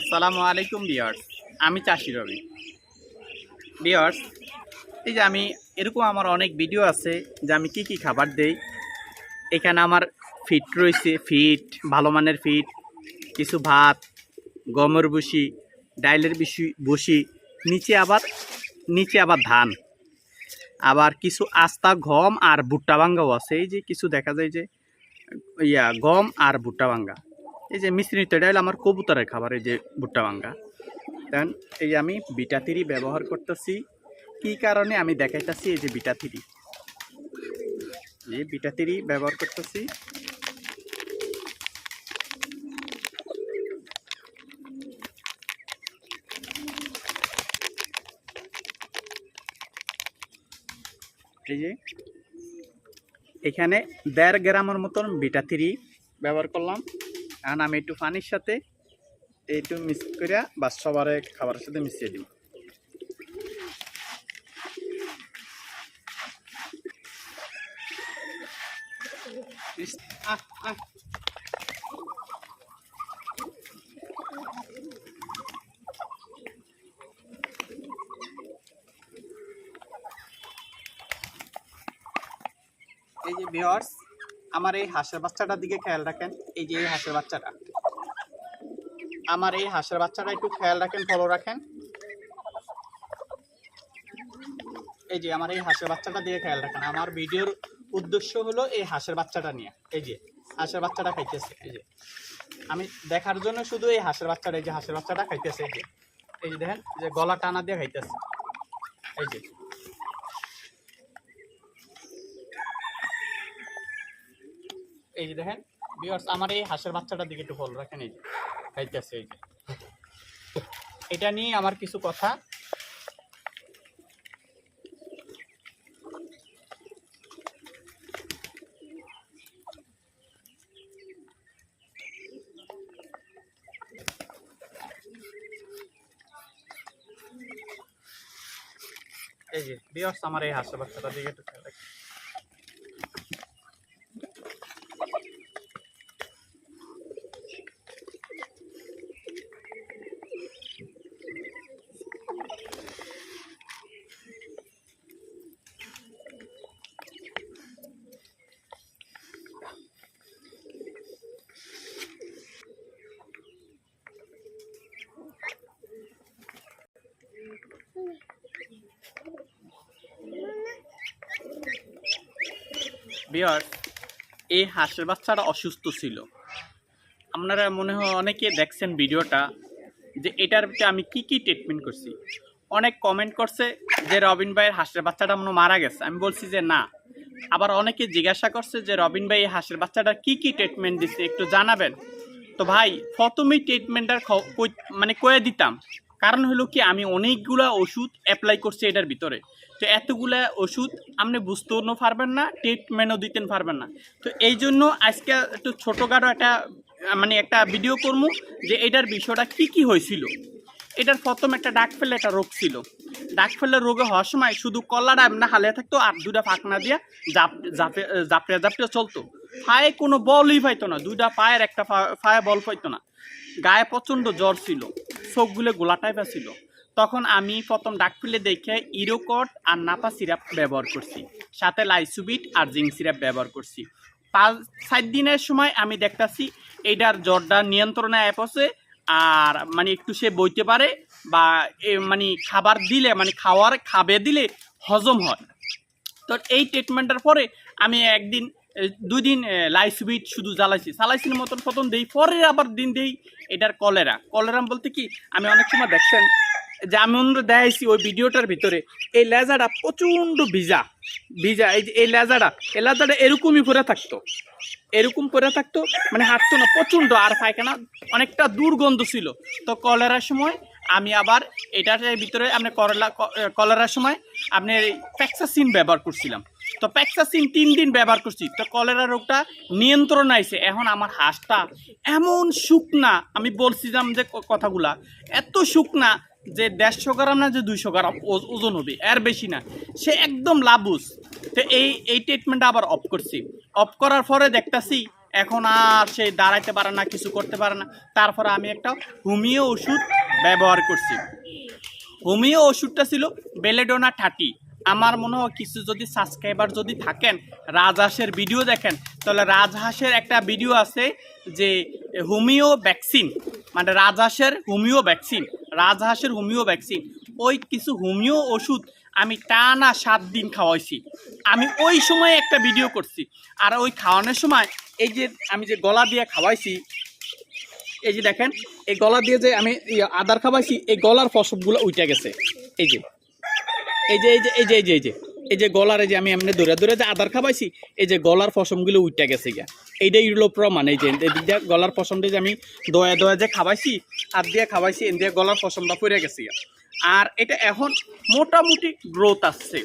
আসসালামু আলাইকুম বিয়ার্স আমি চাষি রবি। বিয়ার্স এই যে আমি, এরকম আমার অনেক ভিডিও আছে যে আমি কি কি খাবার দেই। এখানে আমার ফিট রয়েছে ফিট ভালো মানের ফিট কিছু ভাত, গমের বসি ডাইলের বসি বসি নিচে আবার নিচে আবার ধান। আবার কিছু আস্তা, গম আর ভুট্টা ভাঙ্গাও আছে। এই যে কিছু দেখা যায় যে ইয়া, গম আর ভুট্টা ভাঙ্গা। এই যে মিশ্রিত, এটা হলো আমার কবুতরের খাবার, এই যে ভুট্টা ভাঙ্গা। দেন, এই আমি বিটা থ্রি ব্যবহার করতেছি। কি কারণে আমি দেখাইতেছি এই যে বিটা থ্রি? এই বিটা থ্রি ব্যবহার করতেছি। এই যে এখানে দেড় গ্রামের মতন বিটা থ্রি ব্যবহার করলাম কারণ আমি একটু পানির সাথে এইটু মিক্স করে বা সবারে খাবারের সাথে মিশিয়ে দিব আহ, আহ। এই যে ভিওয়ার্স আমার এই হাঁসের বাচ্চাটার দিকে খেয়াল রাখেন। এই যে এই হাঁসের বাচ্চাটা। আমার এই হাঁসের বাচ্চাটা একটু খেয়াল রাখেন ফলো রাখেন। এই যে আমার এই হাঁসের বাচ্চাটা দিয়ে খেয়াল রাখেন। আমার ভিডিওর উদ্দেশ্য হলো এই হাঁসের বাচ্চাটা নিয়ে। এই যে, হাঁসের বাচ্চাটা খাইতেছে। এই যে, আমি দেখার জন্য শুধু এই হাঁসের বাচ্চাটা, এই যে হাঁসের বাচ্চাটা খাইতেছে। এই যে এই যে দেখেন, যে গলা টানা দিয়ে খাইতেছে। এই যে এই যে দেখেন বিয়ার্স আমার এই হাঁসের বাচ্চাটার দিকে একটু ফলো রাখেন, এই যে খাইতেছে, এই যে। এটা নিয়ে আমার কিছু কথা। এই যে বিয়ার্স আমার এই হাঁসের বাচ্চাটার দিকে একটু বিয়ার এই হাঁসের বাচ্চাটা অসুস্থ ছিল। আপনারা মনে হয় অনেকে দেখছেন ভিডিওটা যে এটার আমি কি কি ট্রিটমেন্ট করছি। অনেক কমেন্ট করছে যে রবিন ভাইয়ের হাঁসের বাচ্চাটা মনে মারা গেছে। আমি বলছি যে না। আবার অনেকে জিজ্ঞাসা করছে যে রবিন ভাই এই হাঁসের বাচ্চাটা কি কি ট্রিটমেন্ট দিচ্ছে একটু জানাবেন। তো ভাই, প্রথমেই ট্রিটমেন্টটার মানে কয়ে দিতাম। কারণ হলো কি, আমি অনেকগুলা ওষুধ অ্যাপ্লাই করছি এটার ভিতরে। তো এতগুলা ওষুধ আপনি বুঝতেও না পারবেন না ট্রিটমেন্টও দিতে পারবেন না। তো এই জন্য আজকে একটু ছোটোখাটো একটা মানে একটা ভিডিও করব যে এটার বিষয়টা কি কি হয়েছিল। এটার প্রথম একটা ডাক ফেলে একটা রোগ ছিল। ডাক ফেলে রোগে হওয়ার সময় শুধু কলাটা এমনি হালে থাকতো আর দুটা ফাঁকনা দিয়া জাপ, জাপে জাপড়ে জাপড়ে চলতো। পায়ে কোনো বলই পাইতো না, দুইটা পায়ের একটা পায়ে বল পাইতো না। গায়ে প্রচণ্ড জ্বর ছিল, চোখগুলো গোলা টাইপের ছিল। তখন আমি প্রথম ডাক ফেলে দেখে ইরোকট আর নাপা সিরাপ ব্যবহার করছি। সাথে লাইসুবিট আর জিঙ্ক সিরাপ ব্যবহার করছি। পাঁচ, সাত দিনের সময় আমি দেখতাছি এইটার জ্বরটা নিয়ন্ত্রণে অ্যাপসে আর মানে একটু সে বইতে পারে বা মানে খাবার দিলে মানে খাওয়ার, খাবে দিলে হজম হয়। তো এই ট্রিটমেন্টের পরে আমি একদিন দুই দিন লাইসবিট শুধু জ্বালাইছি। চালাইছির মতন প্রথম দেই পরে আবার দিন দেই এটার কলেরা। কলেরা বলতে কি, আমি অনেক সময় দেখছেন যে আমি দেখাইছি ওই ভিডিওটার ভিতরে, এই লেজাটা প্রচণ্ড ভিজা ভিজা, এই যে এই লেজাটা এই লেজাটা এরকমই পরে থাকতো, এরকম করে থাকতো মানে হাঁটতো না, প্রচণ্ড, আর পায়খানা অনেকটা দুর্গন্ধ ছিল। তো কলেরার সময় আমি আবার এটার ভিতরে আপনি করলা কলেরার সময় আপনি প্যাক্সাসিন ব্যবহার করছিলাম। তো প্যাক্সাসিন তিন দিন ব্যবহার করছি, তো কলেরা রোগটা নিয়ন্ত্রণ আইছে। এখন আমার হাঁসটা এমন শুকনা, আমি বলছিলাম যে কথাগুলা, এত শুকনা যে দেড়শো গ্রাম না যে দুইশো গ্রাম ওজন হবে, এর বেশি না। সে একদম লাবুস তো এই এই ট্রিটমেন্টটা আবার অফ করছি। অফ করার পরে দেখতাছি, এখন আর সে দাঁড়াইতে পারে না, কিছু করতে পারে না। তারপরে আমি একটা হোমিও ওষুধ ব্যবহার করছি। হোমিও ওষুধটা ছিল বেলেডোনা থার্টি আমার মনে হয় কিছু যদি সাবস্ক্রাইবার যদি থাকেন, রাজহাঁসের ভিডিও দেখেন, তাহলে রাজহাঁসের একটা ভিডিও আছে যে হোমিও ভ্যাকসিন মানে রাজহাঁসের হোমিও ভ্যাকসিন রাজহাঁসের হোমিও ভ্যাকসিন ওই কিছু হোমিও ওষুধ আমি টানা সাত দিন খাওয়াইছি। আমি ওই সময় একটা ভিডিও করছি। আর ওই খাওয়ানোর সময় এই যে আমি যে গলা দিয়ে খাওয়াইছি, এই যে দেখেন, এই গলা দিয়ে যে আমি আদার খাওয়াইছি, এই গলার ফসবগুলো উঠে গেছে। এই যে এই যে এই যে এই যে এই যে এই যে এই যে গলার এই যে আমি এমনি দৌড়ে দৌড়ে যে আদার খাওয়াইছি, এই যে গলার ফসমগুলো উঠে গেছে গিয়া। এইটাই হলো এই যে এদিক দিয়ে গলার ফসমটা যে আমি দয়া দয়া যে খাওয়াইছি, হাত দিয়ে খাওয়াইছি, এন দিয়ে গলার ফসমটা পড়ে গেছি আর এটা এখন মোটামুটি গ্রোথ আসছে।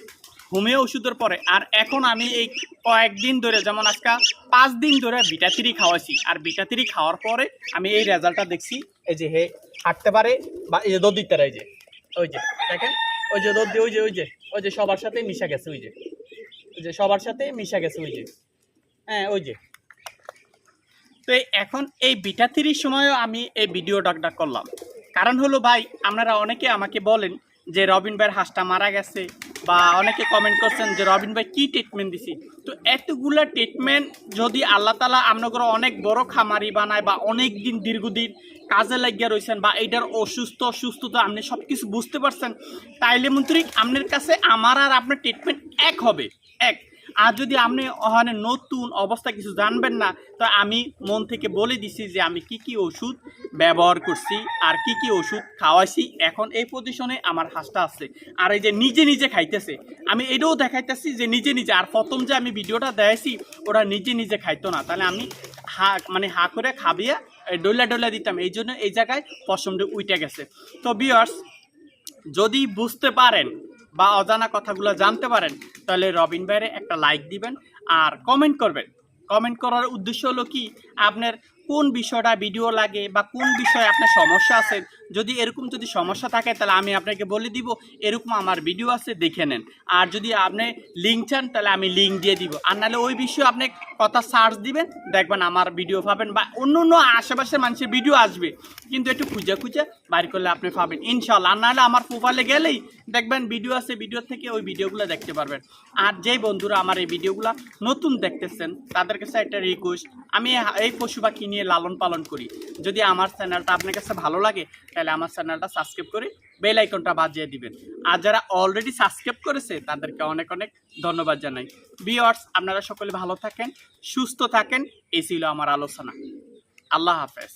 হোমিও ওষুধের পরে, আর এখন আমি এই কয়েকদিন ধরে, যেমন আজকে পাঁচ দিন ধরে বিটা থ্রি খাওয়াইছি। আর বিটা থ্রি খাওয়ার পরে আমি এই রেজাল্টটা দেখছি, এই যে হে হাঁটতে পারে বা এই যে দোদ দিতে এই যে, ওই যে, দেখেন, ওই যে দোদ দিয়ে, ওই যে ওই যে ওই যে সবার সাথে মিশা গেছে, ওই যে ওই যে সবার সাথে মিশা গেছে, ওই যে হ্যাঁ ওই যে তো এখন এই বিটা থ্রির সময়ও আমি এই ভিডিও ডাকডাক করলাম। কারণ হলো ভাই, আপনারা অনেকে আমাকে বলেন যে রবিন ভাইয়ের হাঁসটা মারা গেছে বা অনেকে কমেন্ট করছেন যে রবিন ভাই কী ট্রিটমেন্ট দিছি। তো এতগুলা ট্রিটমেন্ট যদি আল্লাহ তালা আপনাদের অনেক বড় খামারি বানায় বা অনেক দিন দীর্ঘদিন কাজে লাগিয়ে রয়েছেন বা এইটার অসুস্থ, অসুস্থতা আপনি সব কিছু বুঝতে পারছেন, তাইলে মন্ত্রী, আপনার কাছে আমার আর আপনার ট্রিটমেন্ট এক হবে। এক। আর যদি আপনি ওখানে নতুন অবস্থা কিছু জানবেন না, তো আমি মন থেকে বলে দিছি যে আমি কি কি ওষুধ ব্যবহার করছি আর কি কি ওষুধ খাওয়াইছি। এখন এই পজিশনে আমার হাঁসটা আছে। আর এই যে নিজে নিজে খাইতেছে, আমি এটাও দেখাইতেছি যে নিজে নিজে, আর প্রথম যে আমি ভিডিওটা দেখাইছি ওরা নিজে নিজে খাইতো না। তাহলে আমি হা মানে হা করে খাবিয়ে ডইলা ডইলা দিতাম। এই জন্য এই জায়গায় পশমটা উইটে গেছে। তো বিয়ার্স যদি বুঝতে পারেন বা অজানা কথাগুলো জানতে পারেন, তাহলে রবিন ভাইয়ের একটা লাইক দিবেন আর কমেন্ট করবেন। কমেন্ট করার উদ্দেশ্য হলো কি? আপনার কোন বিষয়টা ভিডিও লাগে বা কোন বিষয়ে আপনার সমস্যা আছে? যদি এরকম যদি সমস্যা থাকে, তাহলে আমি আপনাকে বলে দিব, এরকম আমার ভিডিও আছে, দেখে নেন। আর যদি আপনি লিঙ্ক চান, তাহলে আমি লিঙ্ক দিয়ে দিব। আর নাহলে ওই বিষয়ে আপনি কথা সার্চ দিবেন, দেখবেন আমার ভিডিও পাবেন বা অন্য অন্য আশেপাশের মানুষের ভিডিও আসবে। কিন্তু একটু খুঁজে খুঁজে বাইর করলে আপনি পাবেন। ইনশাল্লাহ আর নাহলে আমার প্রোফাইলে গেলেই দেখবেন ভিডিও আছে ভিডিও থেকে ওই ভিডিওগুলো দেখতে পারবেন। আর যেই বন্ধুরা আমার এই ভিডিওগুলো নতুন দেখতেছেন, তাদের কাছে একটা রিকোয়েস্ট আমি এই পশু পাখি নিয়ে লালন পালন করি। যদি আমার চ্যানেলটা আপনার কাছে ভালো লাগে, তাহলে আমার চ্যানেলটা সাবস্ক্রাইব করে বেল আইকনটা বাজিয়ে দিবেন। আর যারা অলরেডি সাবস্ক্রাইব করেছে, তাদেরকে অনেক অনেক ধন্যবাদ জানাই। বিয়ার্স আপনারা সকলে ভালো থাকেন, সুস্থ থাকেন, এই ছিল আমার আলোচনা। আল্লাহ হাফেজ।